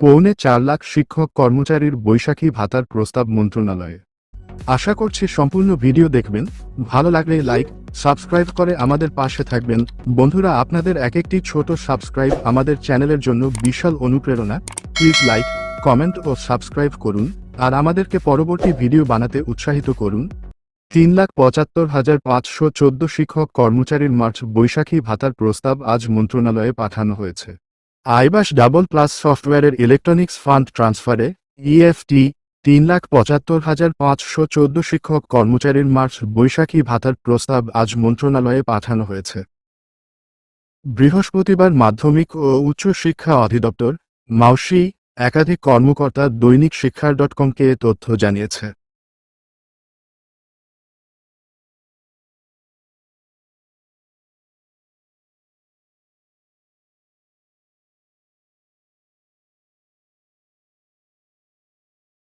পৌনে চার লাখ শিক্ষক কর্মচারীর বৈশাখী ভাতার প্রস্তাব মন্ত্রণালয়ে। আশা করছি সম্পূর্ণ ভিডিও দেখবেন, ভালো লাগলে লাইক, সাবস্ক্রাইব করে আমাদের পাশে থাকবেন। বন্ধুরা, আপনাদের এক একটি ছোট সাবস্ক্রাইব আমাদের চ্যানেলের জন্য বিশাল অনুপ্রেরণা। প্লিজ লাইক, কমেন্ট ও সাবস্ক্রাইব করুন আর আমাদেরকে পরবর্তী ভিডিও বানাতে উৎসাহিত করুন। তিন লাখ পঁচাত্তর হাজার পাঁচশো চোদ্দ শিক্ষক কর্মচারীর মার্চ বৈশাখী ভাতার প্রস্তাব আজ মন্ত্রণালয়ে পাঠানো হয়েছে। আইবাস ডাবল প্লাস সফটওয়্যারের ইলেকট্রনিক্স ফান্ড ট্রান্সফারে ইএফটি তিন লাখ পঁচাত্তর হাজার পাঁচশো চোদ্দ শিক্ষক কর্মচারীর মার্চ বৈশাখী ভাতার প্রস্তাব আজ মন্ত্রণালয়ে পাঠানো হয়েছে। বৃহস্পতিবার মাধ্যমিক ও উচ্চ শিক্ষা অধিদপ্তর, মাউসি, একাধিক কর্মকর্তা দৈনিক শিক্ষার ডট কমকে তথ্য জানিয়েছে।